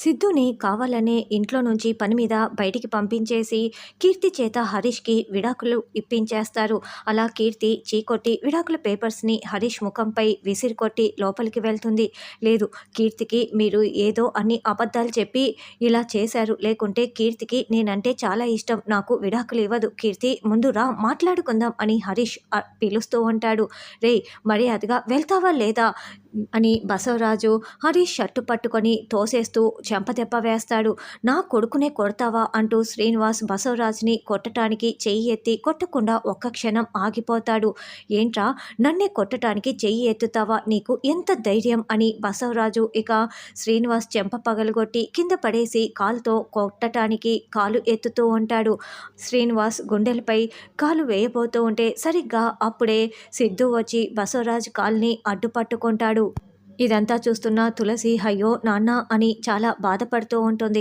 సిద్ధుని కావాలనే ఇంట్లో నుంచి పని మీద బయటికి పంపించేసి కీర్తి చేత హరీష్కి విడాకులు ఇప్పించేస్తారు. అలా కీర్తి చీకొట్టి విడాకుల పేపర్స్ని హరీష్ ముఖంపై విసిరికొట్టి లోపలికి వెళ్తుంది. లేదు కీర్తికి మీరు ఏదో అన్ని అబద్ధాలు చెప్పి ఇలా చేశారు. లేకుంటే కీర్తికి నేనంటే చాలా ఇష్టం. నాకు విడాకులు ఇవ్వదు. కీర్తి ముందు రా మాట్లాడుకుందాం అని హరీష్ పిలుస్తూ ఉంటాడు. రే మర్యాదగా వెళ్తావా లేదా? అని బసవరాజు హరీష్ షర్టు పట్టుకొని తోసేస్తూ చెంపదెబ్బ వేస్తాడు. నా కొడుకునే కొడతావా? అంటూ శ్రీనివాస్ బసవరాజుని కొట్టడానికి చెయ్యి ఎత్తి కొట్టకుండా ఒక్క క్షణం ఆగిపోతాడు. ఏంట్రా? నన్నే కొట్టడానికి చెయ్యి ఎత్తుతావా? నీకు ఎంత ధైర్యం? అని బసవరాజు ఇక శ్రీనివాస్ చెంప పగలగొట్టి కింద పడేసి కాలుతో కొట్టడానికి కాలు ఎత్తుతూ ఉంటాడు. శ్రీనివాస్ గుండెలపై కాలు వేయబోతూ ఉంటే సరిగ్గా అప్పుడే సిద్ధు వచ్చి బసవరాజు కాల్ని అడ్డుపట్టుకుంటాడు. ఇదంతా చూస్తున్న తులసి అయ్యో నాన్న అని చాలా బాధపడుతూ ఉంటుంది.